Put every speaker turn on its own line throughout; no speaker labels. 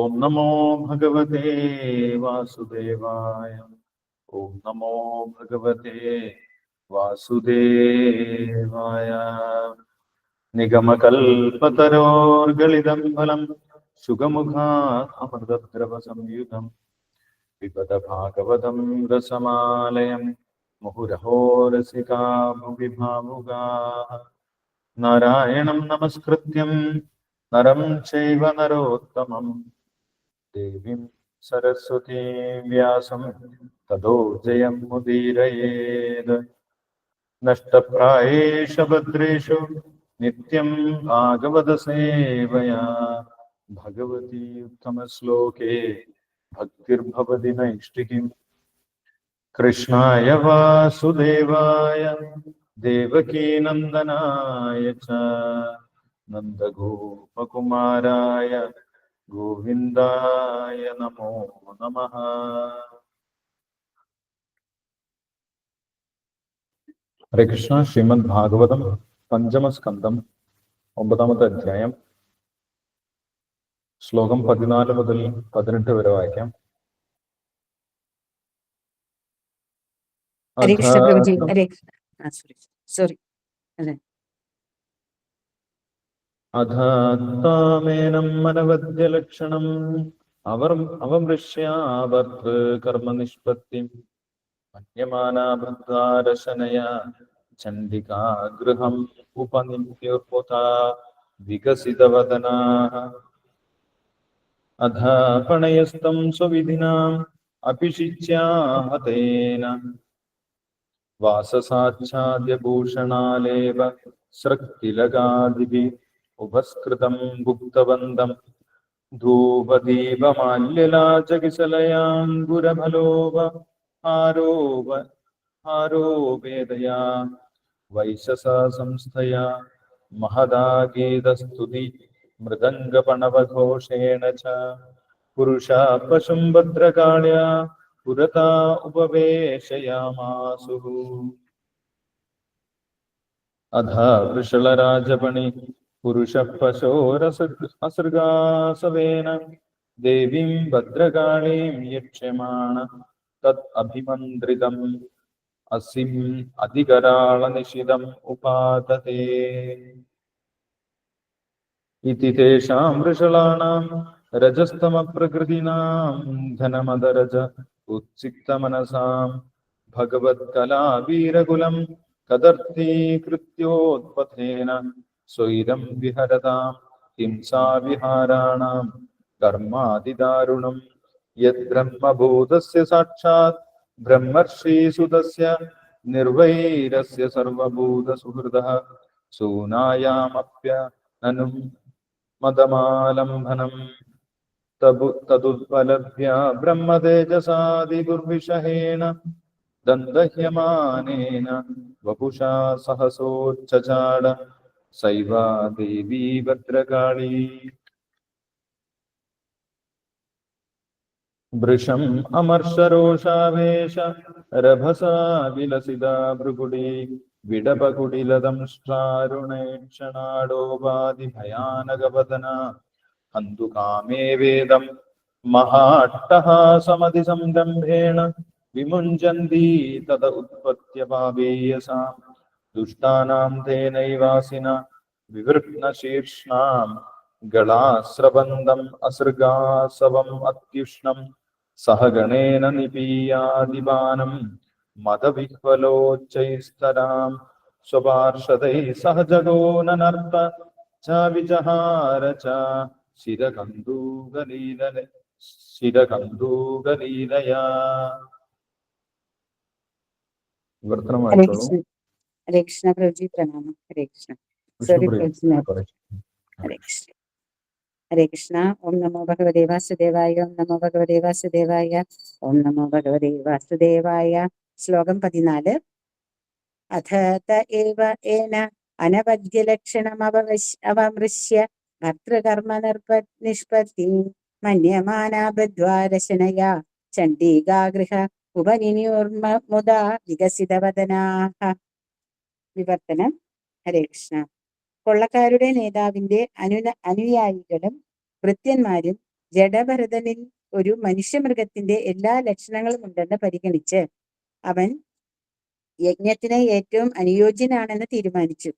ഓം നമോ ഭഗവതേ വാസുദേവായ. ഓം നമോ ഭഗവതേ വാസുദേവായ. നിഗമകൽപതരോർഗളിതം ഫലം സുഖമുഖാമൃതദ്രവസംയുതം വിപദ ഭാഗവതം രസമാലയം മുഹുരഹോ രസികാ ഭുവി ഭാവുകാ നാരായണം നമസ്കൃത്യം നരം ചൈവ നരോത്തമം. देवीं सरस्वतीं व्यासं ततो जयमुदीरयेत् नष्टप्रायेष भद्रेषु नित्यं भागवतसेवया। भगवती उत्तमश्लोके, भक्तिर्भवति नैष्टिकीम् कृष्णाय वासुदेवाय देवकीनन्दनाय च, नन्दगोपकुमाराय। ഗോവിന്ദായ നമോ നമ. ഹരേ കൃഷ്ണ ശ്രീമദ് ഭാഗവതം പഞ്ചമസ്കന്ധം ഒമ്പതാമത്തെ അധ്യായം. ശ്ലോകം പതിനാല് മുതൽ പതിനെട്ട് വരെ വായിക്കാം.
ഹരേ കൃഷ്ണ പ്രഭുജി ഹരേ സോറി സോറി അതെ.
അധാത്മാമേനം മനവദ്യലക്ഷണം അവർ അവമൃഷ്യാവർത്ത് കർമ്മനിഷ്പത്തി മന്യമാനാഭദ്രാരശനയ ചണ്ഡികാഗൃഹം ഉപനിമ്പ്യുർമുത വികസിതവദനാः അധ പണയസ്തം സ്വവിധിനാം അഭിഷിച്യാഹതേന വാസസാച്ഛാദ്യഭൂഷണാലേവ സൃക്തിലകാദിഭി ഉപസ്കൃതം ഭുക്തവന്തം ധൂപദീപമാല്യലാചകിസലയാങ്കുരഫലോപ ആരോപ ആരോപേതയാ വൈശസ സംസ്ഥയാ महदागीतस्तुति मृदङ्गपणवघोषेण च पुरुषा पशुं भद्रकाल्या पुरता उपवेशयामासुः अध वृषलराजपणि पुरुषः पशोरस असृगासवेन देवीं भद्रकाळीं यक्ष्यमाण तत् अभिमन्त्रितम् असिम् अधिकराळनिशिदम् उपादते इति तेषां वृषलाणां रजस्तमप्रकृतीनां धनमदरज उत्सिक्तमनसां भगवत्कलावीरकुलं कदर्थीकृत्योत्पथेन സ്വൈരം വിഹരതാം ഹിംസാവിഹാരാണാം കർമാതിദാരുണം യദ്ബ്രഹ്മഭൂതസ്യ സാക്ഷാത് ബ്രഹ്മർഷീസുതസ്യ നിർവൈരസ്യ സർവഭൂത സുഹൃദ സൂനായാമപ്യ നനു മതമാലംഭനം തബു തതുപലഭ്യ ബ്രഹ്മതേജസാദിദുർവിഷഹേണ ദന്തഹ്യമാനേന വപുഷാ സഹസോച്ചചാട സൈവാ ദേവി ഭദ്രകാളി വൃഷം അമർഷരോഷാവേശ രഭസാ വിലസിതാ ഭൃഗുടി. വിടപകുടിലതംഷ്ടാരുണേക്ഷണാടോപാധി ഭയാനകവദന ഹന്തുകാമേ വേദം മഹാട്ടഹാസമതിസംരംഭേണ വിമുഞ്ചന്തി തത ഉത്പത്യപാപേയസാം. ദുഷ്ടാനാം തേനൈവാസിന വിവൃപ്നശീർഷ്ണാം ഗളാസ്രബന്ധം അസൃഗാസവം അത്യുഷ്ണം സഹഗണേന നിപീയാദിപാനം മതവിഹ്വലോച്ചൈസ്തരാം സ്വപാർഷദൈ സഹജഗോ നർത്ത ച വിജഹാര ച ശിരകന്ദൂകലീലനെ ശിരകന്ദൂകലീലയാ. വിവർത്തനമായിട്ടുള്ളൂ
ഹരേ കൃഷ്ണ പ്രഭുജി പ്രണാമം. ഹരേ കൃഷ്ണ. സോറി പ്രഭുജി. ഹരേ കൃഷ്ണ. ഹരേ കൃഷ്ണ. ഓം നമോ ഭഗവതേ വാസുദേവായ ഓം നമോ ഭഗവതേ വാസുദേവായ ഓം നമോ ഭഗവതേ വാസുദേവായ. ശ്ലോകം പതിനാല്. അഥ ഏവ ഏന അനവദ്യലക്ഷണമവവശ് അവമൃശ്യ ഭർതൃകർമ്മ നിർപ്പ നിഷ്പത്തി മന്യമാനാബദ്വാരശനയാ ചണ്ഡീകാഗൃഹ ഉപനിന്യൂർമ മുദാ വികസിതവദനാഹ. വിവർത്തനം. ഹരേ കൃഷ്ണ. കൊള്ളക്കാരുടെ നേതാവിന്റെ അനുന അനുയായികളും ഭൃത്യന്മാരും ജഡഭരതനിൽ ഒരു മനുഷ്യമൃഗത്തിന്റെ എല്ലാ ലക്ഷണങ്ങളും ഉണ്ടെന്ന് പരിഗണിച്ച് അവൻ യജ്ഞത്തിന് ഏറ്റവും അനുയോജ്യനാണെന്ന് തീരുമാനിച്ചു.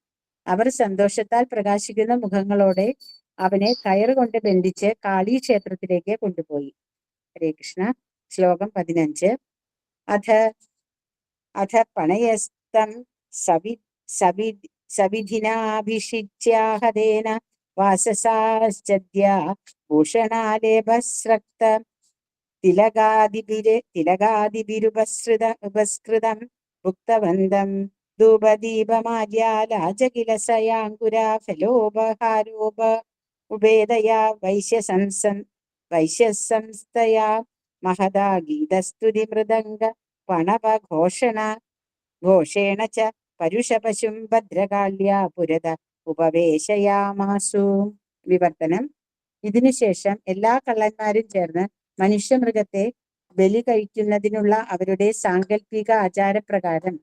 അവർ സന്തോഷത്താൽ പ്രകാശിക്കുന്ന മുഖങ്ങളോടെ അവനെ കയറുകൊണ്ട് ബന്ധിച്ച് കാളി ക്ഷേത്രത്തിലേക്ക് കൊണ്ടുപോയി. ഹരേ കൃഷ്ണ. ശ്ലോകം പതിനഞ്ച്. അധ അധ പണയസ്തം സവി സവി സവിധിനാഭിഷിച്യാഹതേന വാസസാശ്ചദ്യ ഭൂഷണാലേപസ്രക്ത തിലകാദിഭിര് തിലകാദിഭിരുപസൃത ഉപസ്കൃതം ഭുക്തവന്തം ധൂപദീപമാര്യാലാജകിലസയാങ്കുരാ ഫലോപഹാരോപ ഉപേദയാ വൈശ്യസംസം വൈശ്യസംസ്ഥയാ മഹദാ ഗീതസ്തുതി മൃദംഗ പണവഘോഷണ ഘോഷേണ ച പരുഷപശും ഭദ്രകാല്യ പുരത ഉപവേശയാമാസു. വിവർത്തനം. ഇതിനുശേഷം എല്ലാ കള്ളന്മാരും ചേർന്ന് മനുഷ്യമൃഗത്തെ ബലി കഴിക്കുന്നതിനുള്ള അവരുടെ സാങ്കല്പിക ആചാരപ്രകാരം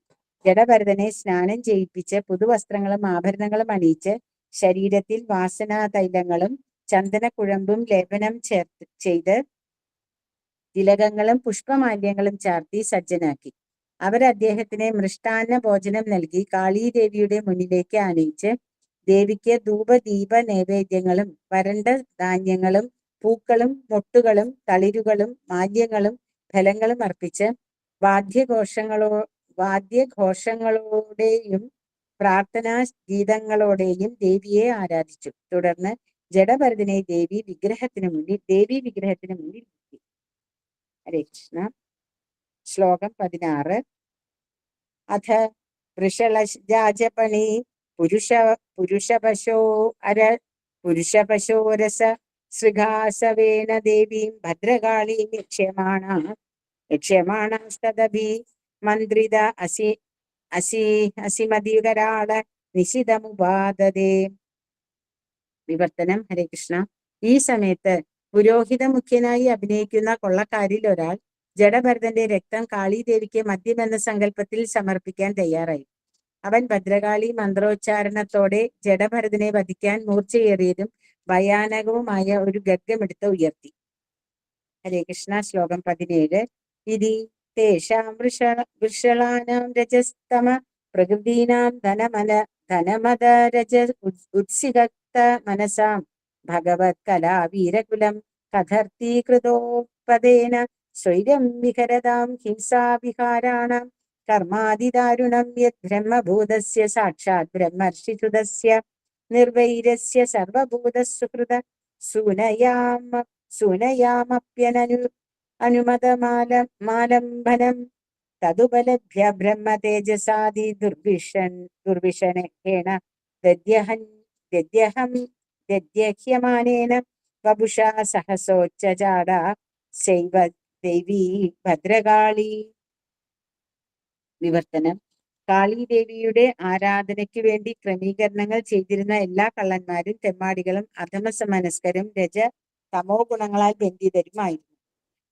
ജഡഭരതനെ സ്നാനം ചെയ്യിപ്പിച്ച് പുതുവസ്ത്രങ്ങളും ആഭരണങ്ങളും അണിയിച്ച് ശരീരത്തിൽ വാസനാ തൈലങ്ങളും ചന്ദനക്കുഴമ്പും ലേപനം ചേർത്ത് ചെയ്ത് തിലകങ്ങളും പുഷ്പമാല്യങ്ങളും ചാർത്തി സജ്ജനാക്കി. അവർ അദ്ദേഹത്തിന് മൃഷ്ടാന്ന ഭോജനം നൽകി കാളീദേവിയുടെ മുന്നിലേക്ക് ആനയിച്ച് ദേവിക്ക് ധൂപദീപ നൈവേദ്യങ്ങളും വരണ്ട ധാന്യങ്ങളും പൂക്കളും മൊട്ടുകളും തളിരുകളും മാല്യങ്ങളും ഫലങ്ങളും അർപ്പിച്ച് വാദ്യഘോഷങ്ങളോ വാദ്യഘോഷങ്ങളോടെയും പ്രാർത്ഥനാ ഗീതങ്ങളോടെയും ദേവിയെ ആരാധിച്ചു. തുടർന്ന് ജഡഭരതനെ ദേവി വിഗ്രഹത്തിന് മുന്നിൽ ദേവി വിഗ്രഹത്തിന് മുന്നിൽ ഹരേ കൃഷ്ണ. ശ്ലോകം പതിനാറ്. അഥ വൃഷളജാജപണി പുരുഷ പുരുഷപശോ അര പുരുഷപശോരസ ശൃഗാസവേന ദേവീം ഭദ്രകാളീം യക്ഷ്യമാണ യക്ഷ്യമാണസ്തദഭി മന്ത്രിത അസി അസി അസിമതികരാള നിശിതമുപാദതേ. വിവർത്തനം. ഹരേ കൃഷ്ണ. ഈ സമയത്ത് പുരോഹിത മുഖ്യനായി അഭിനയിക്കുന്ന കൊള്ളക്കാരിൽ ഒരാൾ ജഡഭരതന്റെ രക്തം കാളീദേവിക്ക് മദ്യമെന്ന സങ്കല്പത്തിൽ സമർപ്പിക്കാൻ തയ്യാറായി. അവൻ ഭദ്രകാളി മന്ത്രോച്ചാരണത്തോടെ ജഡഭരതനെ വധിക്കാൻ മൂർച്ചയേറിയതും ഭയാനകവുമായ ഒരു ഗർഗമെടുത്ത് ഉയർത്തി. ഹരേ കൃഷ്ണ ശ്ലോകം പതിനേഴ്. ഇതി തേഷാം വൃഷ വൃഷളാനാം രജസ്തമ പ്രകൃതീനാം ധനമന ധനമത രജ ഉത്സികക്ത മനസാം. ഭഗവത് കലാവീരകുലം കഥർത്തീകൃതോപദേന സ്വൈരം വിഹരതാം ഹിംസാവിഹാരാണാം. കർമാതിദാരുണം യത് ബ്രഹ്മഭൂതസ്യ സാക്ഷാത് ബ്രഹ്മർഷിതുതസ്യ നിർവൈരസ്യ സർവഭൂതസുഹൃത സൂനയാമ സൂനയാമപ്യനനു അനുമതമാല മാലംബനം. തതുപലഭ്യ ബ്രഹ്മതേജസാദി ദുർവിഷൻ ദുർവിഷണേണ ദദ്യഹൻ ദദ്യഹം ദദ്യഹ്യമാനേന വപുഷാ സഹസോച്ചജാട ശൈവ ദേവി ഭദ്രകാളി വിവർത്തനം. കാളീദേവിയുടെ ആരാധനയ്ക്ക് വേണ്ടി ക്രമീകരണങ്ങൾ ചെയ്തിരുന്ന എല്ലാ കള്ളന്മാരും തെമ്മാടികളും അധമസ മനസ്കരും രജ തമോ ഗുണങ്ങളാൽ ബന്ധിതരുമായിരുന്നു.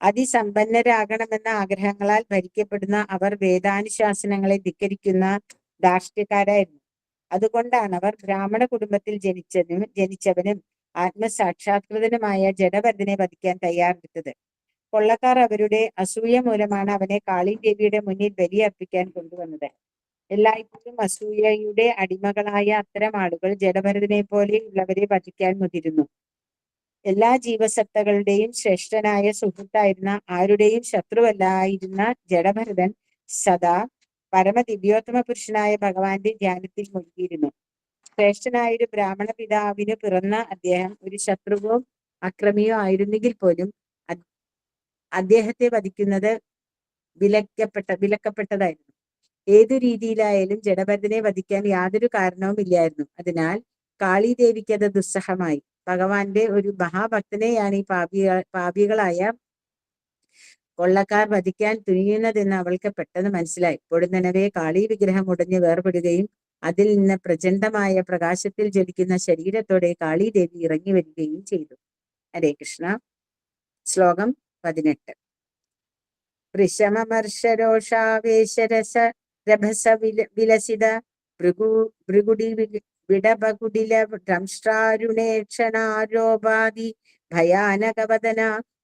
അതിസമ്പന്നരാകണമെന്ന ആഗ്രഹങ്ങളാൽ ഭരിക്കപ്പെടുന്ന അവർ വേദാനുശാസനങ്ങളെ ധിക്കരിക്കുന്ന ധാർഷ്ട്യക്കാരായിരുന്നു. അതുകൊണ്ടാണ് അവർ ബ്രാഹ്മണ കുടുംബത്തിൽ ജനിച്ചതിനും ജനിച്ചവനും ആത്മസാക്ഷാത്കൃതനുമായ ജഡവർദ്ധനെ വധിക്കാൻ തയ്യാറെടുത്തത്. കൊള്ളക്കാർ അവരുടെ അസൂയ മൂലമാണ് അവനെ കാളി ദേവിയുടെ മുന്നിൽ ബലിയർപ്പിക്കാൻ കൊണ്ടുവന്നത്. എല്ലായ്പ്പോഴും അസൂയയുടെ അടിമകളായ അത്തരം ആളുകൾ ജഡഭരതനെ പോലെയുള്ളവരെ വധിക്കാൻ മുതിരുന്നു. എല്ലാ ജീവസത്തകളുടെയും ശ്രേഷ്ഠനായ സുഹൃത്തായിരുന്ന ആരുടെയും ശത്രുവല്ലായിരുന്ന ജഡഭരതൻ സദാ പരമദിവ്യോത്തമ പുരുഷനായ ഭഗവാന്റെ ധ്യാനത്തിൽ മുഴുകിയിരുന്നു. ശ്രേഷ്ഠനായ ഒരു ബ്രാഹ്മണ പിതാവിന് പിറന്ന അദ്ദേഹം ഒരു ശത്രുവോ അക്രമിയോ ആയിരുന്നെങ്കിൽ പോലും അദ്ദേഹത്തെ വധിക്കുന്നത് വിലക്കപ്പെട്ട വിലക്കപ്പെട്ടതായിരുന്നു. ഏതു രീതിയിലായാലും ജഡഭരതനെ വധിക്കാൻ യാതൊരു കാരണവും ഇല്ലായിരുന്നു. അതിനാൽ കാളിദേവിക്ക് അത് ദുസ്സഹമായി. ഭഗവാന്റെ ഒരു മഹാഭക്തനെയാണ് ഈ പാപിക പാപികളായ കൊള്ളക്കാർ വധിക്കാൻ തുനിയുന്നതെന്ന് അവൾക്ക് പെട്ടെന്ന് മനസ്സിലായി. പൊടുന്നനവേ കാളി വിഗ്രഹം ഉടഞ്ഞ് വേർപെടുകയും അതിൽ നിന്ന് പ്രചണ്ഡമായ പ്രകാശത്തിൽ ജലിക്കുന്ന ശരീരത്തോടെ കാളിദേവി ഇറങ്ങി വരികയും ചെയ്തു. ഹരേ കൃഷ്ണ. ശ്ലോകം പതിനെട്ട്. വൃഷമർഷരോഷാവേശരസ രഭസ വില വിലസിത ഭൃഗു ഭൃഗുടി വിടപകുടില ദംഷ്ട്രാരുണേക്ഷണാരോപാദി ഭയാനകവദന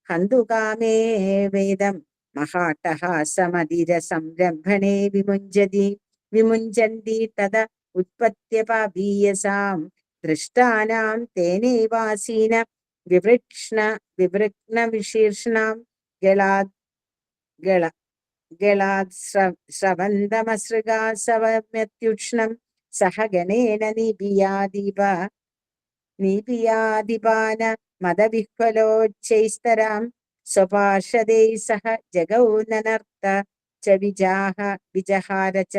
ഹന്തുകാമേ വേദം മഹാട്ടഹാസമതിര സംരംഭണേ വിമുഞ്ചതി വിമുഞ്ചന്തി തത ഉത്പത്യപാപീയസാം. ദൃഷ്ടാനാം തേനൈവാസീന വിവൃക്ഷ്ണ വിവൃഗ്ന വിശീർഷണാം ഗളാത് ഗള ഗളാത് ശ്രവന്തമസൃഗാസവമ്യത്യുഷ്ണം സഹഗണേന ഗണേന നിപിയാദീപ നിപിയാദിപാന മദവിഹ്വലോച്ചൈസ്തരാം സ്വപാർഷദൈ സഹ ജഗൗ നനർത്ത ച വിജാഹ വിജഹാര ച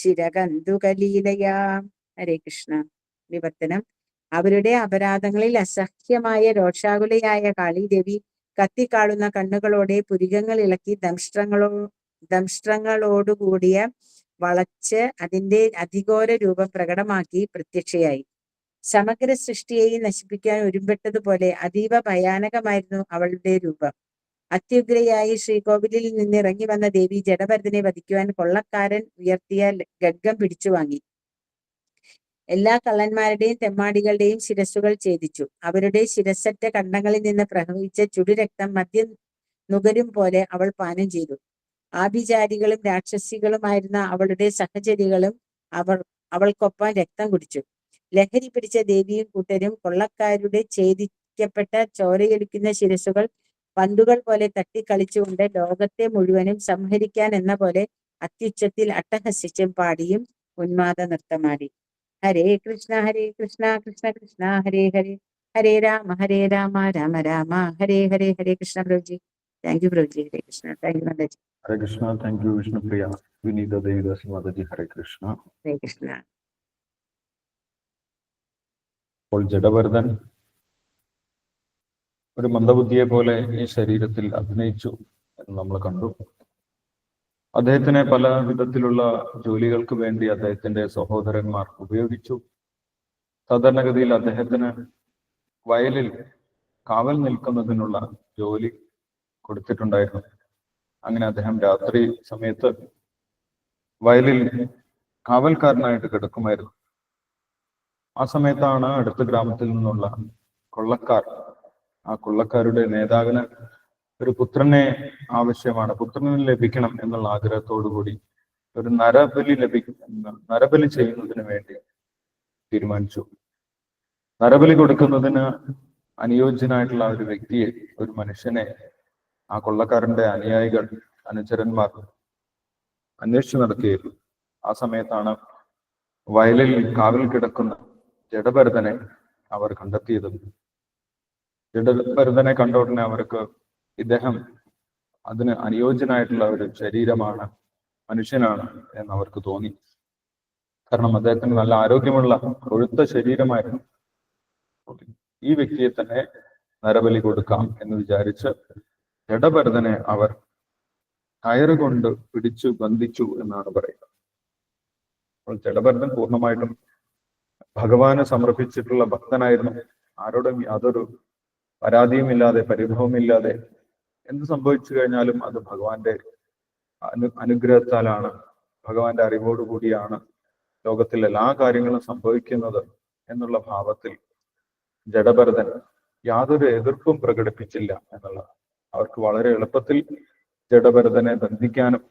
ശിരകന്തുകലീലയാ. ഹരേ കൃഷ്ണ. വിവർത്തനം അവരുടെ അപരാധങ്ങളിൽ അസഹ്യമായ രോഷാകുലയായ കാളിദേവി കത്തിക്കാളുന്ന കണ്ണുകളോടെ പുരികങ്ങൾ ഇളക്കി ദംഷ്ട്രങ്ങളോ ദംഷ്ട്രങ്ങളോടുകൂടിയ വളച്ച് അതിന്റെ അധികോര രൂപം പ്രകടമാക്കി പ്രത്യക്ഷയായി. സമഗ്ര സൃഷ്ടിയെയും നശിപ്പിക്കാൻ ഒരുമ്പെട്ടതുപോലെ അതീവ ഭയാനകമായിരുന്നു അവളുടെ രൂപം. അത്യുഗ്രയായി ശ്രീകോവിലിൽ നിന്ന് ഇറങ്ങി വന്ന ദേവി ജഡഭരതനെ വധിക്കുവാൻ കൊള്ളക്കാരൻ ഉയർത്തിയ ഗഡ്ഗം പിടിച്ചു വാങ്ങി എല്ലാ കള്ളന്മാരുടെയും തെമ്മാടികളുടെയും ശിരസ്സുകൾ ഛേദിച്ചു. അവരുടെ ശിരസറ്റ കണ്ടങ്ങളിൽ നിന്ന് പ്രവഹിച്ച ചുടുരക്തം മദ്യം നുകരും പോലെ അവൾ പാനം ചെയ്തു. ആഭിചാരികളും രാക്ഷസികളുമായിരുന്ന അവളുടെ സഹചരികളും അവർ അവൾക്കൊപ്പം രക്തം കുടിച്ചു. ലഹരി പിടിച്ച ദേവിയും കൂട്ടരും കൊള്ളക്കാരുടെ ഛേദിക്കപ്പെട്ട ചോരയൊലിക്കുന്ന ശിരസുകൾ പന്തുകൾ പോലെ തട്ടിക്കളിച്ചുകൊണ്ട് ലോകത്തെ മുഴുവനും സംഹരിക്കാൻ എന്ന പോലെ അത്യുച്ചത്തിൽ അട്ടഹസിച്ചും പാടിയും ഉന്മാദ നൃത്തമാടി Hare Krishna Hare Krishna Krishna Krishna Hare Hare Hare Rama Hare Rama Rama Rama Hare Hare Hare Krishna Prabhuji thank you Prabhuji Hare Krishna thank you Nandaji
Hare Krishna thank you Vishnupriya Vineetha Devidas Mataji Hare Krishna
Hare Krishna
അപ്പോൾ ജഡവർദ്ധൻ ഒരു മന്ദബുദ്ധിയെ പോലെ ഈ ശരീരത്തിൽ അഭിനയിച്ചു എന്ന് നമ്മൾ കണ്ടു. അദ്ദേഹത്തിനെ പല വിധത്തിലുള്ള ജോലികൾക്ക് വേണ്ടി അദ്ദേഹത്തിന്റെ സഹോദരന്മാർ ഉപയോഗിച്ചു. സാധാരണഗതിയിൽ അദ്ദേഹത്തിന് വയലിൽ കാവൽ നിൽക്കുന്നതിനുള്ള ജോലി കൊടുത്തിട്ടുണ്ടായിരുന്നു. അങ്ങനെ അദ്ദേഹം രാത്രി സമയത്ത് വയലിൽ കാവൽക്കാരനായിട്ട് കിടക്കുമായിരുന്നു. ആ സമയത്താണ് അടുത്ത ഗ്രാമത്തിൽ നിന്നുള്ള കൊള്ളക്കാർ. ആ കൊള്ളക്കാരുടെ നേതാവിന് ഒരു പുത്രനെ ആവശ്യമാണ്. പുത്രനെ ലഭിക്കണം എന്നുള്ള ആഗ്രഹത്തോടു കൂടി ഒരു നരബലി ലഭിക്കുന്ന നരബലി ചെയ്യുന്നതിന് വേണ്ടി തീരുമാനിച്ചു. നരബലി കൊടുക്കുന്നതിന് അനുയോജ്യനായിട്ടുള്ള ഒരു വ്യക്തിയെ ഒരു മനുഷ്യനെ ആ കൊള്ളക്കാരന്റെ അനുയായികൾ അനുചരന്മാർ അന്വേഷിച്ചു നടക്കുകയായിരുന്നു ആ സമയത്താണ് വയലിൽ കാവിൽ കിടക്കുന്ന ജഡഭരതനെ അവർ കണ്ടെത്തിയതും. ജഡഭരതനെ കണ്ട ഉടനെ അവർക്ക് ഇദ്ദേഹം അതിന് അനുയോജ്യനായിട്ടുള്ള ഒരു ശരീരമാണ് മനുഷ്യനാണ് എന്ന് അവർക്ക് തോന്നി. കാരണം അദ്ദേഹത്തിന് നല്ല ആരോഗ്യമുള്ള കൊഴുത്ത ശരീരമായിരുന്നു. ഈ വ്യക്തിയെ തന്നെ നരബലി കൊടുക്കാം എന്ന് വിചാരിച്ച് ജഡഭരതനെ അവർ കയറുകൊണ്ട് പിടിച്ചു ബന്ധിച്ചു എന്നാണ് പറയുന്നത് അപ്പോൾ ജഡഭരതൻ പൂർണമായിട്ടും ഭഗവാന് സമർപ്പിച്ചിട്ടുള്ള ഭക്തനായിരുന്നു. ആരോടും യാതൊരു പരാതിയുമില്ലാതെ പരിഭവമില്ലാതെ എന്ത് സംഭവിച്ചു കഴിഞ്ഞാലും അത് ഭഗവാന്റെ അനു അനുഗ്രഹത്താലാണ് ഭഗവാന്റെ അറിവോടുകൂടിയാണ് ലോകത്തിൽ എല്ലാ കാര്യങ്ങളും സംഭവിക്കുന്നത് എന്നുള്ള ഭാവത്തിൽ ജഡഭരതൻ യാതൊരു എതിർപ്പും പ്രകടിപ്പിച്ചില്ല എന്നുള്ളത്. അവർക്ക് വളരെ എളുപ്പത്തിൽ ജഡഭരതനെ ബന്ധിക്കാനും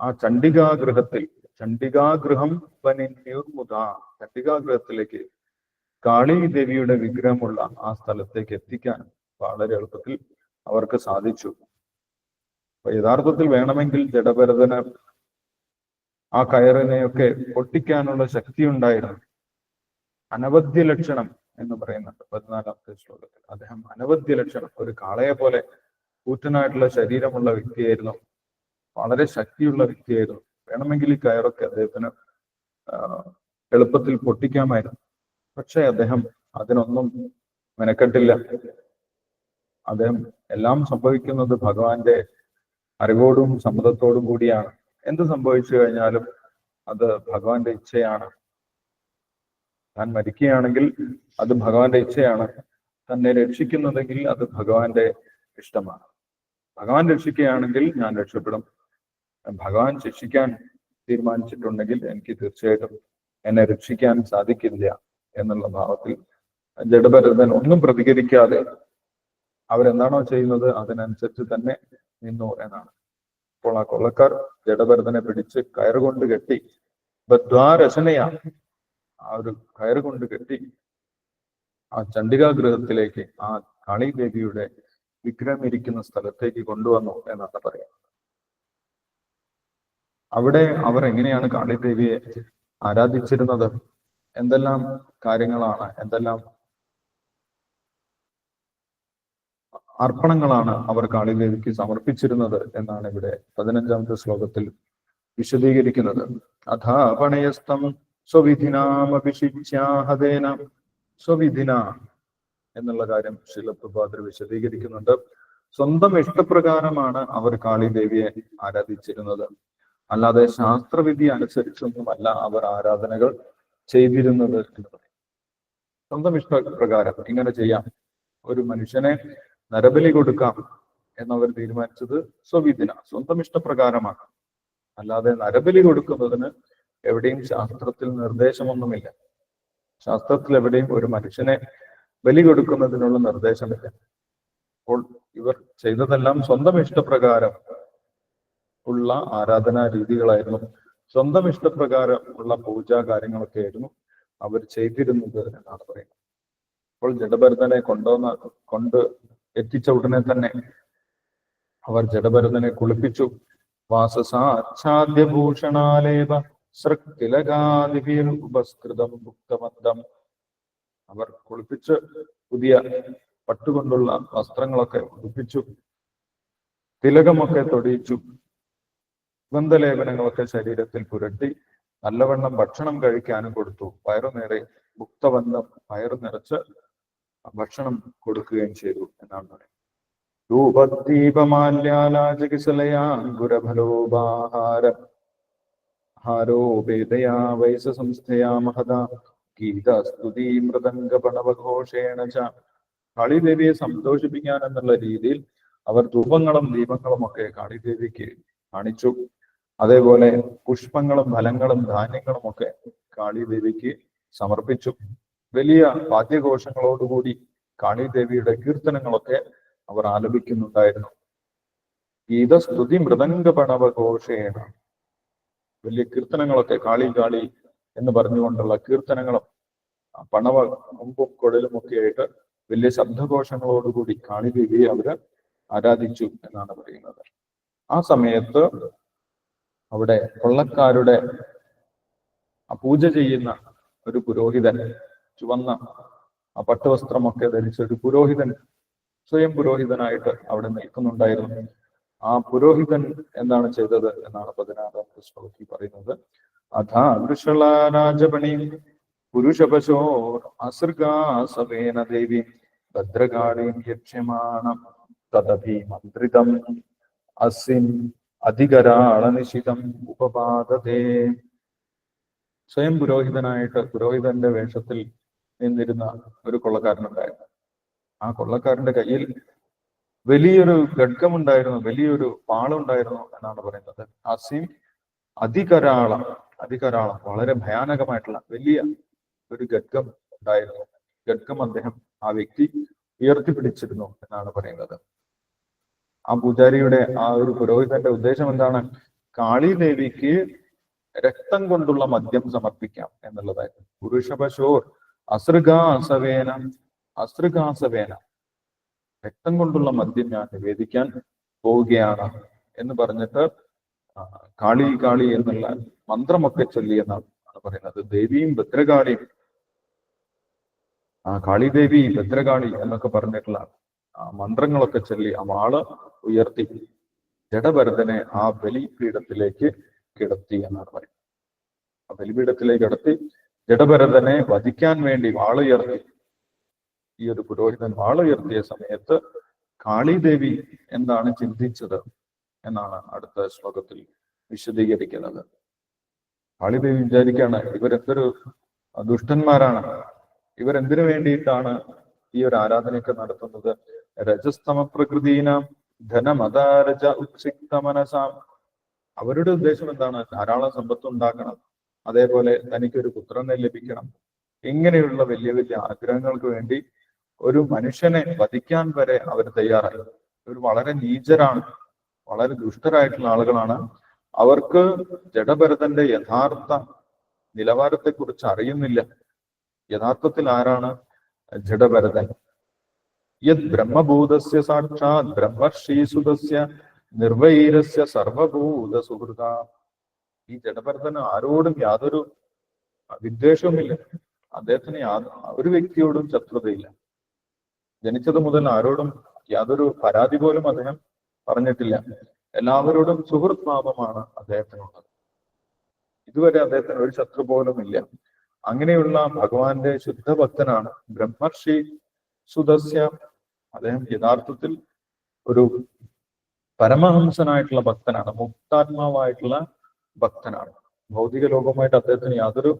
ആ ചണ്ഡികാഗൃഹത്തിൽ ചണ്ഡികാഗൃഹം പനിന്യൂർമുത ചണ്ഡികാഗൃഹത്തിലേക്ക് കാളി ദേവിയുടെ വിഗ്രഹമുള്ള ആ സ്ഥലത്തേക്ക് എത്തിക്കാനും വളരെ എളുപ്പത്തിൽ അവർക്ക് സാധിച്ചു. യഥാർത്ഥത്തിൽ വേണമെങ്കിൽ ജഡഭരതന് ആ കയറിനെയൊക്കെ പൊട്ടിക്കാനുള്ള ശക്തി ഉണ്ടായിരുന്നു അനവധ്യ ലക്ഷണം എന്ന് പറയുന്നുണ്ട് പതിനാലാമത്തെ ശ്ലോകത്തിൽ. അദ്ദേഹം അനവധ്യ ലക്ഷണം ഒരു കാളയെ പോലെ കൂറ്റനായിട്ടുള്ള ശരീരമുള്ള വ്യക്തിയായിരുന്നു. വളരെ ശക്തിയുള്ള വ്യക്തിയായിരുന്നു. വേണമെങ്കിൽ ഈ കയറൊക്കെ അദ്ദേഹത്തിന് എളുപ്പത്തിൽ പൊട്ടിക്കാമായിരുന്നു. പക്ഷെ അദ്ദേഹം അതിനൊന്നും മെനക്കെട്ടില്ല. അദ്ദേഹം എല്ലാം സംഭവിക്കുന്നത് ഭഗവാന്റെ അറിവോടും സമ്മതത്തോടും കൂടിയാണ്. എന്ത് സംഭവിച്ചു കഴിഞ്ഞാലും അത് ഭഗവാന്റെ ഇച്ഛയാണ്. താൻ മരിക്കുകയാണെങ്കിൽ അത് ഭഗവാന്റെ ഇച്ഛയാണ്. തന്നെ രക്ഷിക്കുന്നതെങ്കിൽ അത് ഭഗവാന്റെ ഇഷ്ടമാണ്. ഭഗവാൻ രക്ഷിക്കുകയാണെങ്കിൽ ഞാൻ രക്ഷപ്പെടും. ഭഗവാൻ ശിക്ഷിക്കാൻ തീരുമാനിച്ചിട്ടുണ്ടെങ്കിൽ എനിക്ക് തീർച്ചയായിട്ടും എന്നെ രക്ഷിക്കാൻ സാധിക്കില്ല എന്നുള്ള ഭാവത്തിൽ ജഡഭരതൻ ഒന്നും പ്രതികരിക്കാതെ അവരെന്താണോ ചെയ്യുന്നത് അതിനനുസരിച്ച് തന്നെ നിന്നു എന്നാണ്. അപ്പോൾ ആ കൊള്ളക്കാർ ജഡഭരതനെ പിടിച്ച് കയറുകൊണ്ട് കെട്ടി ബദ്വാരചനയാണ് ആ ഒരു കയറുകൊണ്ട് കെട്ടി ആ ചണ്ഡികാഗ്രഹത്തിലേക്ക് ആ കാളി ദേവിയുടെ വിഗ്രഹം ഇരിക്കുന്ന സ്ഥലത്തേക്ക് കൊണ്ടുവന്നു എന്നാണ് പറയാം. അവിടെ അവർ എങ്ങനെയാണ് കാളിദേവിയെ ആരാധിച്ചിരുന്നത്? എന്തെല്ലാം കാര്യങ്ങളാണ്? എന്തെല്ലാം അർപ്പണങ്ങളാണ് അവർ കാളിദേവിക്ക് സമർപ്പിച്ചിരുന്നത് എന്നാണ് ഇവിടെ പതിനഞ്ചാമത്തെ ശ്ലോകത്തിൽ വിശദീകരിക്കുന്നത്. അഥാപണയസ്തം സ്വവിധിനാമഭിഷിച്ചാഹതേന സ്വവിധിന എന്നുള്ള കാര്യം ശിലപ്രഭാതർ വിശദീകരിക്കുന്നുണ്ട്. സ്വന്തം ഇഷ്ടപ്രകാരമാണ് അവർ കാളിദേവിയെ ആരാധിച്ചിരുന്നത്. അല്ലാതെ ശാസ്ത്രവിധി അനുസരിച്ചൊന്നുമല്ല അവർ ആരാധനകൾ ചെയ്തിരുന്നത് എന്ന് പറയും. സ്വന്തം ഇഷ്ടപ്രകാരം ഇങ്ങനെ ചെയ്യാം. ഒരു മനുഷ്യനെ നരബലി കൊടുക്കാം എന്നവർ തീരുമാനിച്ചത് സ്വവിദിന സ്വന്തം ഇഷ്ടപ്രകാരമാണ് അല്ലാതെ നരബലി കൊടുക്കുന്നതിന് എവിടെയും ശാസ്ത്രത്തിൽ നിർദ്ദേശമൊന്നുമില്ല. ശാസ്ത്രത്തിൽ എവിടെയും ഒരു മനുഷ്യനെ ബലി കൊടുക്കുന്നതിനുള്ള നിർദ്ദേശമില്ല. അപ്പോൾ ഇവർ ചെയ്തതെല്ലാം സ്വന്തം ഇഷ്ടപ്രകാരം ഉള്ള ആരാധനാ രീതികളായിരുന്നു. സ്വന്തം ഇഷ്ടപ്രകാരം ഉള്ള പൂജാ കാര്യങ്ങളൊക്കെ ആയിരുന്നു അവർ ചെയ്തിരുന്നത് എന്നാണ് പറയുന്നത്. അപ്പോൾ ജഡഭരതനെ കൊണ്ടുവന്ന കൊണ്ട് എത്തിച്ച ഉടനെ തന്നെ അവർ ജഡഭരതനെ കുളിപ്പിച്ചു. വാസസാച്ഛാദ്യഭൂഷണാലേപ സൃക്തിലകാദിഭിർ ഉപസ്കൃതം ഭുക്തമന്ദം അവർ കുളിപ്പിച്ച് പുതിയ പട്ടുകൊണ്ടുള്ള വസ്ത്രങ്ങളൊക്കെ ഉടുപ്പിച്ചു. തിലകമൊക്കെ തൊടിയിച്ചു. ഗന്ധലേപനങ്ങളൊക്കെ ശരീരത്തിൽ പുരട്ടി. നല്ലവണ്ണം ഭക്ഷണം കഴിക്കാനും കൊടുത്തു. വയറു നിറയെ ഭുക്തബന്ധം വയറു നിറച്ച് ഭക്ഷണം കൊടുക്കുകയും ചെയ്തു എന്നാണ് പറയുന്നത്. ധൂപദീപമാല്യാലാചകിസലയാങ്കുരഫലോപാഹാരം ഹാരോപേതയാ വൈസംസ്ഥയാ മഹത ഗീതസ്തുതി മൃദംഗപണവഘോഷേണ ച കാളിദേവിയെ സന്തോഷിപ്പിക്കാൻ എന്നുള്ള രീതിയിൽ അവർ ധൂപങ്ങളും ദീപങ്ങളും ഒക്കെ കാളിദേവിക്ക് കാണിച്ചു. അതേപോലെ പുഷ്പങ്ങളും ഫലങ്ങളും ധാന്യങ്ങളും ഒക്കെ കാളിദേവിക്ക് സമർപ്പിച്ചു. വലിയ വാദ്യഘോഷങ്ങളോടുകൂടി കാളിദേവിയുടെ കീർത്തനങ്ങളൊക്കെ അവർ ആലപിക്കുന്നുണ്ടായിരുന്നു. ഗീതസ്തുതി മൃദംഗപണവഘോഷേണ. വലിയ കീർത്തനങ്ങളൊക്കെ കാളി കാളി എന്ന് പറഞ്ഞുകൊണ്ടുള്ള കീർത്തനങ്ങളും പണവ കൊമ്പും കുഴലും ഒക്കെ ആയിട്ട് വലിയ ശബ്ദഘോഷങ്ങളോടുകൂടി കാളിദേവിയെ അവർ ആരാധിച്ചു എന്നാണ് പറയുന്നത്. ആ സമയത്ത് അവിടെ കൊള്ളക്കാരുടെ പൂജ ചെയ്യുന്ന ഒരു പുരോഹിതൻ ചുവന്ന ആ പട്ടുവസ്ത്രമൊക്കെ ധരിച്ച ഒരു പുരോഹിതൻ സ്വയം പുരോഹിതനായിട്ട് അവിടെ നിൽക്കുന്നുണ്ടായിരുന്നു. ആ പുരോഹിതൻ എന്താണ് ചെയ്തത് എന്നാണ് പതിനാറാം ശ്ലോകത്തിൽ പറയുന്നത്. അഥാ വൃഷള രാജപണി പുരുഷപശോ അസൃഗാസവേന ദേവി ഭദ്രകാളീം യക്ഷ്യമാണം തദഭി മന്ത്രിതം അസിൻ അധികരാളനിശിതം ഉപപാദതേ. സ്വയം പുരോഹിതനായിട്ട് പുരോഹിതന്റെ വേഷത്തിൽ നിന്നിരുന്ന ഒരു കൊള്ളക്കാരനുണ്ടായിരുന്നു. ആ കൊള്ളക്കാരന്റെ കയ്യിൽ വലിയൊരു ഖഡ്ഗമുണ്ടായിരുന്നു വലിയൊരു പാളുണ്ടായിരുന്നു എന്നാണ് പറയുന്നത്. അസീം അതികരാളം അതികരാളം വളരെ ഭയാനകമായിട്ടുള്ള വലിയ ഒരു ഖഡ്ഗം ഉണ്ടായിരുന്നു. ഖഡ്ഗം അദ്ദേഹം ആ വ്യക്തി ഉയർത്തിപ്പിടിച്ചിരുന്നു എന്നാണ് പറയുന്നത്. ആ പൂജാരിയുടെ ആ ഒരു പുരോഹിതന്റെ ഉദ്ദേശം എന്താണ്? കാളി ദേവിക്ക് രക്തം കൊണ്ടുള്ള മദ്യം സമർപ്പിക്കാം എന്നുള്ളതായിരുന്നു. പുരുഷപശോർ അസൃഗാസവേന അസൃഗാസവേന. രക്തം കൊണ്ടുള്ള മദ്യം ഞാൻ നിവേദിക്കാൻ പോവുകയാണ് എന്ന് പറഞ്ഞിട്ട് കാളി കാളി എന്നുള്ള മന്ത്രമൊക്കെ ചൊല്ലി എന്നാണ് പറയുന്നത്. ദേവിയും ഭദ്രകാളിയും ആ കാളി ദേവി ഭദ്രകാളി എന്നൊക്കെ പറഞ്ഞിട്ടുള്ള ആ മന്ത്രങ്ങളൊക്കെ ചൊല്ലി ആ വാൾ ഉയർത്തി ജഡഭരതനെ ആ ബലിപീഠത്തിലേക്ക് കിടത്തി എന്നാണ് പറയുന്നത്. ആ ബലിപീഠത്തിലേക്ക് കിടത്തി ജഡഭരതനെ വധിക്കാൻ വേണ്ടി വാളുയർത്തി. ഈ ഒരു പുരോഹിതൻ വാളുയർത്തിയ സമയത്ത് കാളിദേവി എന്താണ് ചിന്തിച്ചത് എന്നാണ് അടുത്ത ശ്ലോകത്തിൽ വിശദീകരിക്കുന്നത്. കാളിദേവി വിചാരിക്കാണ് ഇവരെന്തൊരു ദുഷ്ടന്മാരാണ്. ഇവരെന്തിനു വേണ്ടിയിട്ടാണ് ഈ ഒരു ആരാധനയൊക്കെ നടത്തുന്നത്? രജസ്തമ പ്രകൃതിനാം ധനമതാരജ ഉത്സിക്ത മനസാം അവരുടെ ഉദ്ദേശം എന്താണ്? ധാരാളം സമ്പത്ത് ഉണ്ടാക്കണം. അതേപോലെ തനിക്കൊരു പുത്രനെ ലഭിക്കണം. ഇങ്ങനെയുള്ള വലിയ വലിയ ആഗ്രഹങ്ങൾക്ക് വേണ്ടി ഒരു മനുഷ്യനെ വധിക്കാൻ വരെ അവർ തയ്യാറായി. ഇവർ വളരെ നീചരാണ് വളരെ ദുഷ്ടരായിട്ടുള്ള ആളുകളാണ്. അവർക്ക് ജഡഭരതന്റെ യഥാർത്ഥ നിലവാരത്തെ കുറിച്ച് അറിയുന്നില്ല. യഥാർത്ഥത്തിൽ ആരാണ് ജഡഭരതൻ? യത് ബ്രഹ്മഭൂതസ്യ സാക്ഷാത് ബ്രഹ്മർഷീസുതസ്യ നിർവൈരസ്യ സർവഭൂത സുഹൃത ഈ ജഡഭരതന് ആരോടും യാതൊരു വിദ്വേഷവുമില്ല. അദ്ദേഹത്തിന് ഒരു വ്യക്തിയോടും ശത്രുതയില്ല. ജനിച്ചത് മുതൽ ആരോടും യാതൊരു പരാതി പോലും അദ്ദേഹം പറഞ്ഞിട്ടില്ല. എല്ലാവരോടും സുഹൃത് ഭാവമാണ് അദ്ദേഹത്തിനുള്ളത്. ഇതുവരെ അദ്ദേഹത്തിന് ഒരു ശത്രു പോലും ഇല്ല. അങ്ങനെയുള്ള ഭഗവാന്റെ ശുദ്ധഭക്തനാണ് ബ്രഹ്മർഷി സുദസ്യ. അദ്ദേഹം യഥാർത്ഥത്തിൽ ഒരു പരമഹംസനായിട്ടുള്ള ഭക്തനാണ് മുക്താത്മാവായിട്ടുള്ള ഭക്തനാണ്. ഭൗതിക ലോകവുമായിട്ട് അദ്ദേഹത്തിന് യാതൊരു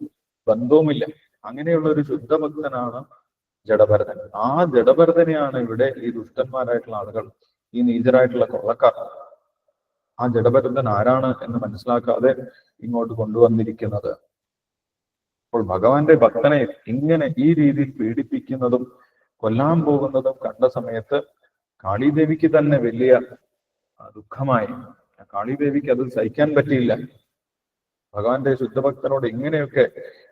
ബന്ധവുമില്ല. അങ്ങനെയുള്ള ഒരു ശുദ്ധഭക്തനാണ് ജഡഭരതൻ. ആ ജഡഭരതനെയാണ് ഇവിടെ ഈ ദുഷ്ടന്മാരായിട്ടുള്ള ആളുകൾ ഈ നീചരായിട്ടുള്ള കൊള്ളക്കാർ. ആ ജഡഭരതൻ ആരാണ് എന്ന് മനസ്സിലാക്കാതെ ഇങ്ങോട്ട് കൊണ്ടുവന്നിരിക്കുന്നത്. അപ്പോൾ ഭഗവാന്റെ ഭക്തനെ ഇങ്ങനെ ഈ രീതിയിൽ പീഡിപ്പിക്കുന്നതും കൊല്ലാൻ പോകുന്നതും കണ്ട സമയത്ത് കാളിദേവിക്ക് തന്നെ വലിയ ദുഃഖമായി. കാളിദേവിക്ക് അത് സഹിക്കാൻ പറ്റിയില്ല. ഭഗവാന്റെ ശുദ്ധഭക്തനോട് ഇങ്ങനെയൊക്കെ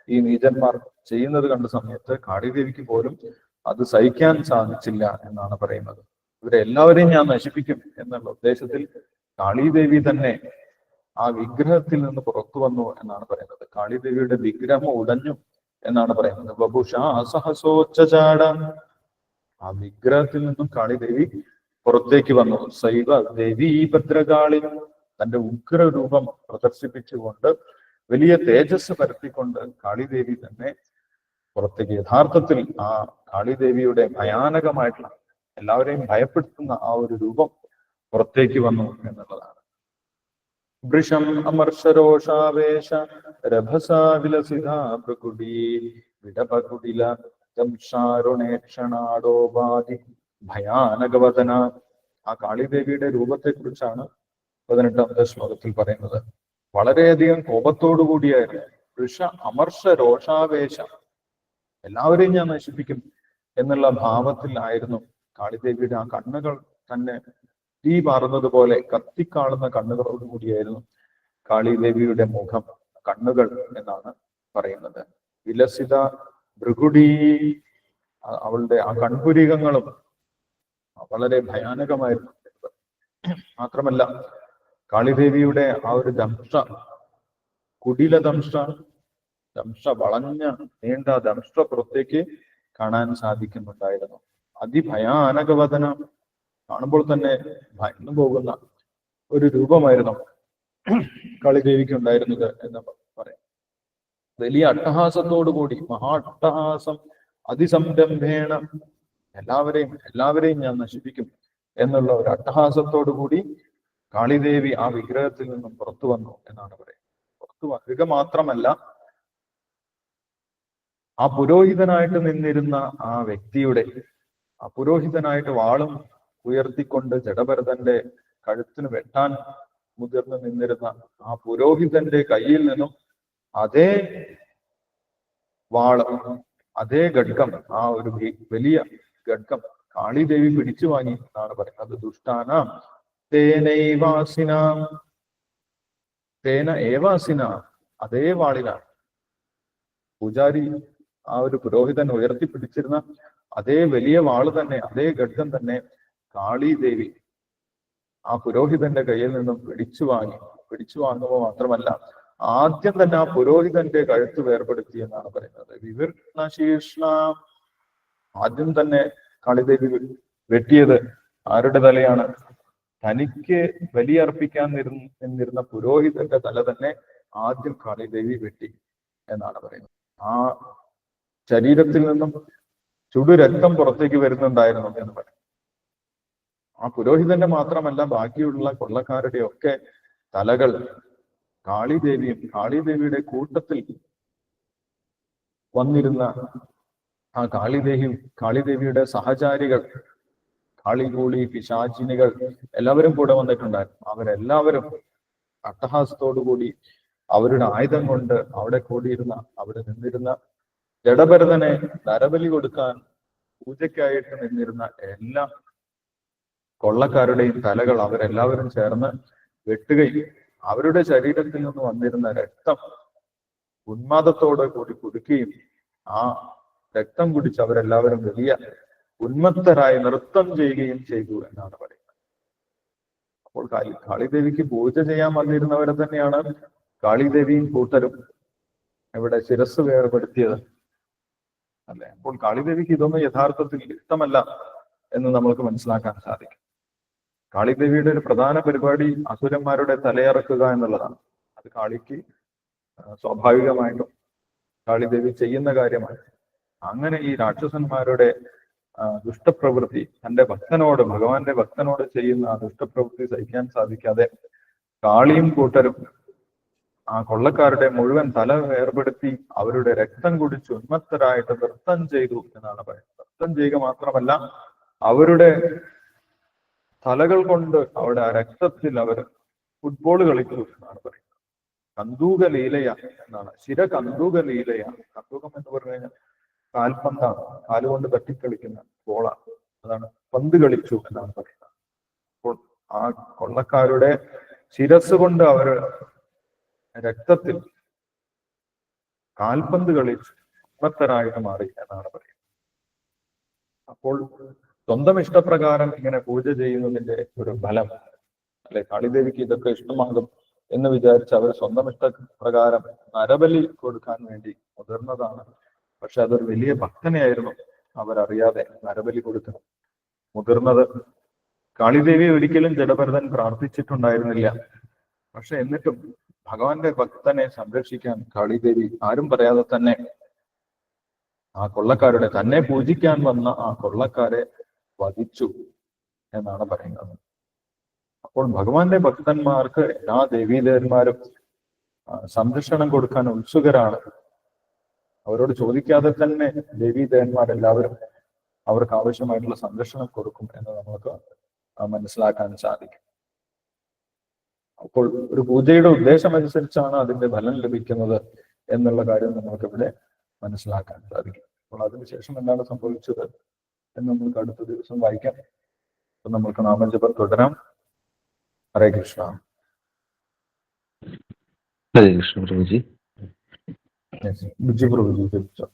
ഈ നീചന്മാർ ചെയ്യുന്നത് കണ്ട സമയത്ത് കാളിദേവിക്ക് പോലും അത് സഹിക്കാൻ സാധിച്ചില്ല എന്നാണ് പറയുന്നത്. ഇവരെ എല്ലാവരെയും ഞാൻ നശിപ്പിക്കും എന്നുള്ള ഉദ്ദേശത്തിൽ കാളിദേവി തന്നെ ആ വിഗ്രഹത്തിൽ നിന്ന് പുറത്തു വന്നു എന്നാണ് പറയുന്നത്. കാളിദേവിയുടെ വിഗ്രഹം ഉടഞ്ഞു എന്നാണ് പറയുന്നത്. ബബുഷ ആ വിഗ്രഹത്തിൽ നിന്നും കാളിദേവി പുറത്തേക്ക് വന്നു. സൈവ ദേവി ഭദ്രകാളി തന്റെ ഉഗ്രരൂപം പ്രദർശിപ്പിച്ചുകൊണ്ട് വലിയ തേജസ് പരത്തിക്കൊണ്ട് കാളിദേവി തന്നെ പുറത്തേക്ക് യഥാർത്ഥത്തിൽ ആ കാളിദേവിയുടെ ഭയാനകമായിട്ടുള്ള എല്ലാവരെയും ഭയപ്പെടുത്തുന്ന ആ ഒരു രൂപം പുറത്തേക്ക് വന്നു എന്നുള്ളതാണ്. വൃഷം അമർഷരോഷാവേശ രഭസാ വിലസിതാ വിടപകുടില ദംശാരുണേക്ഷണാടോപാധി ഭയാനകവദന. ആ കാളിദേവിയുടെ രൂപത്തെ കുറിച്ചാണ് പതിനെട്ടാമത്തെ ശ്ലോകത്തിൽ പറയുന്നത്. വളരെയധികം കോപത്തോടു കൂടിയായിരുന്നു ഋഷ അമർഷ രോഷാവേശ എല്ലാവരെയും ഞാൻ നശിപ്പിക്കും എന്നുള്ള ഭാവത്തിലായിരുന്നു കാളിദേവിയുടെ ആ കണ്ണുകൾ തന്നെ തീ പാറുന്നതുപോലെ കത്തിക്കാളുന്ന കണ്ണുകളോട് കൂടിയായിരുന്നു കാളിദേവിയുടെ മുഖം കണ്ണുകൾ എന്നാണ് പറയുന്നത്. വിലസിത ഭൃഗുടി അവളുടെ ആ കൺപുരികങ്ങളും വളരെ ഭയാനകമായിരുന്നു. മാത്രമല്ല കാളിദേവിയുടെ ആ ഒരു ദംഷ കുടില ദംഷ ദംഷ വളഞ്ഞ നീണ്ട ദംഷ പുറത്തേക്ക് കാണാൻ സാധിക്കുന്നുണ്ടായിരുന്നു. അതിഭയാനകവദന കാണുമ്പോൾ തന്നെ ഭയന്നു പോകുന്ന ഒരു രൂപമായിരുന്നു കാളിദേവിക്ക് ഉണ്ടായിരുന്നത് എന്ന് പറയാം. വലിയ കൂടി മഹാ അട്ടഹാസം അതിസംരംഭേണ എല്ലാവരെയും എല്ലാവരെയും ഞാൻ നശിപ്പിക്കും എന്നുള്ള ഒരു അട്ടഹാസത്തോടു കൂടി കാളിദേവി ആ വിഗ്രഹത്തിൽ നിന്നും പുറത്തു വന്നു എന്നാണ് പറയുന്നത്. പുറത്തു വരിക മാത്രമല്ല ആ പുരോഹിതനായിട്ട് നിന്നിരുന്ന ആ വ്യക്തിയുടെ ആ പുരോഹിതനായിട്ട് വാളും ഉയർത്തിക്കൊണ്ട് ജഡഭരതന്റെ കഴുത്തിന് വെട്ടാൻ മുതിർന്ന് നിന്നിരുന്ന ആ പുരോഹിതന്റെ കയ്യിൽ നിന്നും അതേ വാൾ അതേ ഘടകം ആ ഒരു വലിയ ഘടകം കാളിദേവി പിടിച്ചു വാങ്ങി എന്നാണ് പറയുന്നത്. ദുഷ്ടാന തേനൈവാസിന തേന ഏവാസിന അതേ വാളിലാണ്. പൂജാരി ആ ഒരു പുരോഹിതൻ ഉയർത്തിപ്പിടിച്ചിരുന്ന അതേ വലിയ വാൾ തന്നെ അതേ ഖഡ്ഗം തന്നെ കാളിദേവി ആ പുരോഹിതന്റെ കയ്യിൽ നിന്നും പിടിച്ചു വാങ്ങി. പിടിച്ചു വാങ്ങുമ്പോൾ മാത്രമല്ല ആദ്യം തന്നെ ആ പുരോഹിതന്റെ കഴുത്ത് വേർപെടുത്തി എന്നാണ് പറയുന്നത്. വിവിർണ ആദ്യം തന്നെ കാളിദേവി വെട്ടിയത് ആരുടെ തലയാണ്? തനിക്ക് ബലിയർപ്പിക്കാൻ നിരുന്ന നിന്നിരുന്ന പുരോഹിതന്റെ തല തന്നെ ആദ്യം കാളിദേവി വെട്ടി എന്നാണ് പറയുന്നത്. ആ ശരീരത്തിൽ നിന്നും ചുടു രക്തം പുറത്തേക്ക് വരുന്നുണ്ടായിരുന്നു എന്ന് പറയും. ആ പുരോഹിതന്റെ മാത്രമല്ല ബാക്കിയുള്ള കൊള്ളക്കാരുടെ ഒക്കെ തലകൾ കാളിദേവിയും കാളിദേവിയുടെ കൂട്ടത്തിൽ വന്നിരുന്ന ആ കാളിദേവി കാളിദേവിയുടെ സഹചാരികൾ കാളികൂളി പിശാചിനികൾ എല്ലാവരും കൂടെ വന്നിട്ടുണ്ടായിരുന്നു. അവരെല്ലാവരും അട്ടഹാസത്തോടുകൂടി അവരുടെ ആയുധം കൊണ്ട് അവിടെ കൂടിയിരുന്ന അവിടെ നിന്നിരുന്ന ജഡഭരതനെ നരബലി കൊടുക്കാൻ പൂജയ്ക്കായിട്ട് നിന്നിരുന്ന എല്ലാ കൊള്ളക്കാരുടെയും തലകൾ അവരെല്ലാവരും ചേർന്ന് വെട്ടുകയും അവരുടെ ശരീരത്തിൽ നിന്ന് വന്നിരുന്ന രക്തം ഉന്മാദത്തോടെ കൂടി കുടുക്കുകയും ആ രക്തം കുടിച്ച് അവരെല്ലാവരും വലിയ ഉന്മത്തരായി നൃത്തം ചെയ്യുകയും ചെയ്തു എന്നാണ് പറയുന്നത്. അപ്പോൾ കാളി കാളിദേവിക്ക് പൂജ ചെയ്യാൻ വന്നിരുന്നവരെ തന്നെയാണ് കാളിദേവിയും കൂട്ടരും ഇവിടെ ശിരസ് വേർപെടുത്തിയത്. അല്ലെ? അപ്പോൾ കാളിദേവിക്ക് ഇതൊന്നും യഥാർത്ഥത്തിൽ ഇഷ്ടമല്ല എന്ന് നമ്മൾക്ക് മനസ്സിലാക്കാൻ സാധിക്കും. കാളിദേവിയുടെ ഒരു പ്രധാന പരിപാടി അസുരന്മാരുടെ തലയിറക്കുക എന്നുള്ളതാണ്. അത് കാളിക്ക് സ്വാഭാവികമായിട്ടും കാളിദേവി ചെയ്യുന്ന കാര്യമാണ്. അങ്ങനെ ഈ രാക്ഷസന്മാരുടെ ദുഷ്ടപ്രവൃത്തി. തന്റെ ഭക്തനോട് ഭഗവാന്റെ ഭക്തനോട് ചെയ്യുന്ന ആ ദുഷ്ടപ്രവൃത്തി സഹിക്കാൻ സാധിക്കാതെ കാളിയും കൂട്ടരും ആ കൊള്ളക്കാരുടെ മുഴുവൻ തല ഏർപ്പെടുത്തി അവരുടെ രക്തം കുടിച്ച് ഉന്മത്തരായിട്ട് നൃത്തം ചെയ്തു എന്നാണ് പറയുന്നത്. നൃത്തം ചെയ്യുക മാത്രമല്ല അവരുടെ തലകൾ കൊണ്ട് അവിടെ ആ രക്തത്തിൽ അവർ ഫുട്ബോൾ കളിച്ചു എന്നാണ് പറയുന്നത്. കന്തൂക ലീലയ എന്നാണ്. ശിര കന്തൂക ലീലയ കന്ദൂകം എന്ന് പറഞ്ഞു കഴിഞ്ഞാൽ കാൽപന്താണ് കാലുകൊണ്ട് തട്ടിക്കളിക്കുന്ന ബോളാണ് അതാണ് പന്ത് കളിച്ചു എന്നാണ് പറയുന്നത്. അപ്പോൾ ആ കൊള്ളക്കാരുടെ ശിരസ് കൊണ്ട് അവർ രക്തത്തിൽ കാൽപന്ത് കളിച്ച് ഉന്മത്തരായിട്ട് മാറി എന്നാണ് പറയുന്നത്. അപ്പോൾ സ്വന്തം ഇഷ്ടപ്രകാരം ഇങ്ങനെ പൂജ ചെയ്യുന്നതിന്റെ ഒരു ഫലം അല്ലെ കാളിദേവിക്ക് ഇതൊക്കെ ഇഷ്ടമാകും എന്ന് വിചാരിച്ച് അവർ സ്വന്തം ഇഷ്ടപ്രകാരം നരബലി കൊടുക്കാൻ വേണ്ടി മുതിർന്നതാണ് പക്ഷെ അതൊരു വലിയ ഭക്തനെയായിരുന്നു അവരറിയാതെ നരബലി കൊടുത്തത് മുതിർന്നത് കാളിദേവി ഒരിക്കലും ജഡഭരതൻ പ്രാർത്ഥിച്ചിട്ടുണ്ടായിരുന്നില്ല. പക്ഷെ എന്നിട്ടും ഭഗവാന്റെ ഭക്തനെ സംരക്ഷിക്കാൻ കാളിദേവി ആരും പറയാതെ തന്നെ ആ കൊള്ളക്കാരുടെ തന്നെ പൂജിക്കാൻ വന്ന ആ കൊള്ളക്കാരെ വധിച്ചു എന്നാണ് പറയുന്നത്. അപ്പോൾ ഭഗവാന്റെ ഭക്തന്മാർക്ക് എല്ലാ ദേവീദേവന്മാരും സംരക്ഷണം കൊടുക്കാൻ ഉത്സുകരാണ്. അവരോട് ചോദിക്കാതെ തന്നെ ദേവീദേവന്മാരെല്ലാവരും അവർക്ക് ആവശ്യമായിട്ടുള്ള സംരക്ഷണം കൊടുക്കും എന്ന് നമുക്ക് മനസ്സിലാക്കാൻ സാധിക്കും. അപ്പോൾ ഒരു പൂജയുടെ ഉദ്ദേശം അനുസരിച്ചാണ് അതിന്റെ ഫലം ലഭിക്കുന്നത് എന്നുള്ള കാര്യം നമുക്ക് ഇവിടെ മനസ്സിലാക്കാൻ സാധിക്കും. അപ്പോൾ അതിനുശേഷം എന്താണ് സംഭവിച്ചത് എന്ന് നമുക്ക് അടുത്ത ദിവസം വായിക്കാം. അപ്പൊ നമ്മൾക്ക് നാമജപം തുടരാം. ഹരേ കൃഷ്ണ.
ഹരേ കൃഷ്ണ പ്രഭുജി.
ముజ్జిపురం చూపించాం